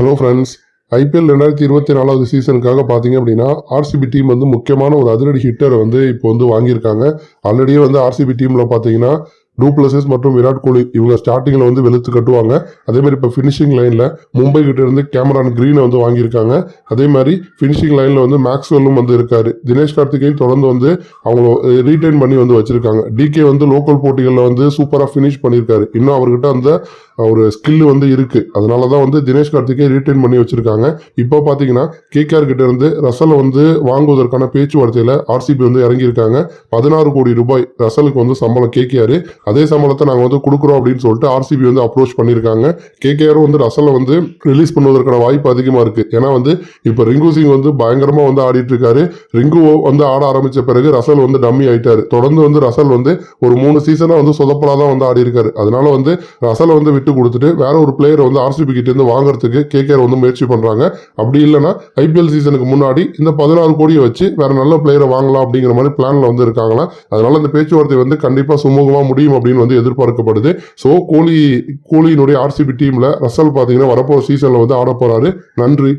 Hello friends IPL ரெண்டாயிரத்தி இருபத்தி நாலாவது சீசனுக்காக பார்த்தீங்க அப்படின்னா ஆர்சிபி டீம் வந்து முக்கியமான ஒரு அதிரடி ஹிட்டரை வந்து இப்போ வந்து வாங்கியிருக்காங்க. ஆல்ரெடியே வந்து ஆர்சிபி டீமில் பார்த்தீங்கன்னா டூப்ளசஸ் மற்றும் விராட் கோலி இவங்க ஸ்டார்டிங்கில் வந்து வெளுத்து கட்டுவாங்க. அதே மாதிரி இப்போ ஃபினிஷிங் லைனில் மும்பை கிட்ட இருந்து கேமரான் க்ரீனை வந்து வாங்கியிருக்காங்க. அதே மாதிரி ஃபினிஷிங் லைனில் வந்து மேக்ஸ்வெல்லும் வந்து இருக்காரு. தினேஷ் கார்த்திகேயன் தொடர்ந்து வந்து அவங்கள ரீட்டைன் பண்ணி வந்து வச்சிருக்காங்க. டிகே வந்து லோக்கல் போட்டிகளில் வந்து சூப்பராக ஃபினிஷ் பண்ணியிருக்காரு. இன்னும் அவர்கிட்ட அந்த ஒரு ஸ்கில் வந்து இருக்கு. அதனால தான் வந்து தினேஷ் கார்த்திகே ரீட்டைன் பண்ணி வச்சிருக்காங்க. இப்போ பார்த்தீங்கன்னா கேகேஆர் கிட்ட இருந்து ரசலை வந்து வாங்குவதற்கான பேச்சுவார்த்தையில் ஆர்சிபி வந்து இறங்கியிருக்காங்க. பதினாறு கோடி ரூபாய் ரசலுக்கு வந்து சம்பளம் கேகேஆர். அதே சம்பளத்தை நாங்கள் வந்து கொடுக்குறோம் அப்படின்னு சொல்லிட்டு ஆர்சிபி வந்து அப்ரோச் பண்ணியிருக்காங்க. கேகேஆரும் வந்து ரசலை வந்து ரிலீஸ் பண்ணுவதற்கான வாய்ப்பு அதிகமாக இருக்கு. ஏன்னா வந்து இப்போ ரிங்கு சிங் வந்து பயங்கரமாக வந்து ஆடிட்டு இருக்காரு. ரிங்கு வந்து ஆட ஆரம்பிச்ச பிறகு ரசல் வந்து டம்மி ஆயிட்டாரு. தொடர்ந்து வந்து ரசல் வந்து ஒரு மூணு சீசனாக வந்து சொதப்பலாக தான் வந்து ஆடி இருக்காரு அதனால வந்து ரசலை வந்து விட்டு கொடுத்துட்டு வேற ஒரு பிளேயரை வந்து ஆர்சிபி கிட்ட இருந்து வாங்குறதுக்கு கேகேஆர் வந்து முயற்சி பண்றாங்க. அப்படி இல்லைன்னா ஐபிஎல் சீசனுக்கு முன்னாடி இந்த பதினாறு கோடியை வச்சு வேற நல்ல பிளேயரை வாங்கலாம் அப்படிங்கிற மாதிரி பிளான்ல வந்து இருக்காங்களா? அதனால இந்த பேச்சுவார்த்தை வந்து கண்டிப்பா சுமூகமா முடியும் அப்படின்னு வந்து எதிர்பார்க்கப்படுது. ஸோ கோலி கோலியினுடைய ஆர்சிபி டீம்ல ரசல் பாத்தீங்கன்னா வரப்போற சீசன்ல வந்து ஆட போறாரு. நன்றி.